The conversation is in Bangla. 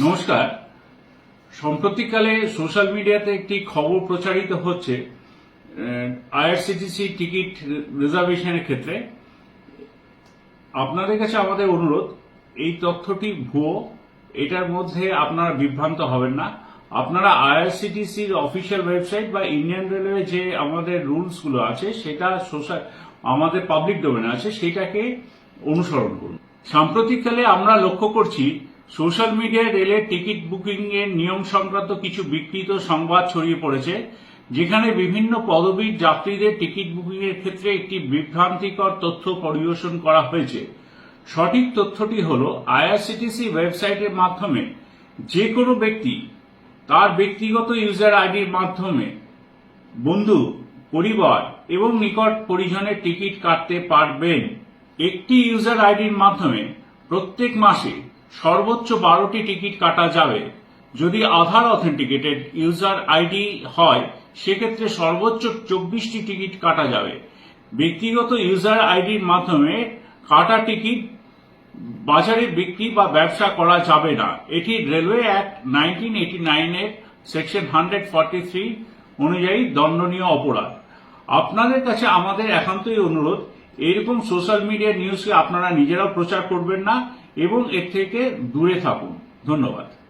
নমস্কার। সম্প্রতিকালে সোশ্যাল মিডিয়াতে একটি খবর প্রচারিত হচ্ছে আইআরসিটিসি টিকিট রিজার্ভেশনের ক্ষেত্রে। আপনাদের কাছে আমাদের অনুরোধ, এই তথ্যটি ভুয়ো, এটার মধ্যে আপনারা বিভ্রান্ত হবেন না। আপনারা আইআরসিটিসির অফিসিয়াল ওয়েবসাইট বা ইন্ডিয়ান রেলওয়ে যে আমাদের রুলসগুলো আছে, সেটা সোশ্যাল, আমাদের পাবলিক ডোমেন আছে, সেটাকে অনুসরণ করুন। সাম্প্রতিককালে আমরা লক্ষ্য করছি সোশ্যাল মিডিয়ায় রেলের টিকিট বুকিং এর নিয়ম সংক্রান্ত কিছু বিকৃত সংবাদ ছড়িয়ে পড়েছে, যেখানে বিভিন্ন পদবীর যাত্রীদের টিকিট বুকিং এর ক্ষেত্রে একটি বিভ্রান্তিকর তথ্য পরিবেশন করা হয়েছে। সঠিক তথ্যটি হল, আইআরসিটিসি ওয়েবসাইটের মাধ্যমে যে কোনো ব্যক্তি তার ব্যক্তিগত ইউজার আইডির মাধ্যমে বন্ধু, পরিবার এবং নিকট পরিজনের টিকিট কাটতে পারবেন। একটি ইউজার আইডির মাধ্যমে প্রত্যেক মাসে সর্বোচ্চ বারোটি টিকিট কাটা যাবে। যদি আধার অথেন্টিকেটেড ইউজার আইডি হয়, সেক্ষেত্রে সর্বোচ্চ চব্বিশটি টিকিট কাটা যাবে। ব্যক্তিগত ইউজার আইডির মাধ্যমে কাটা টিকিট বাজারে বিক্রি বা ব্যবসা করা যাবে না। এটি রেলওয়ে অ্যাক্ট নাইনটিন এইটি নাইনের সেকশন হান্ড্রেড ফর্টি থ্রি অনুযায়ী দণ্ডনীয় অপরাধ। আপনাদের কাছে আমাদের একান্তই অনুরোধ, এরকম সোশ্যাল মিডিয়া নিউজকে আপনারা নিজেরাও প্রচার করবেন না এবং এর থেকে দূরে থাকুন। ধন্যবাদ।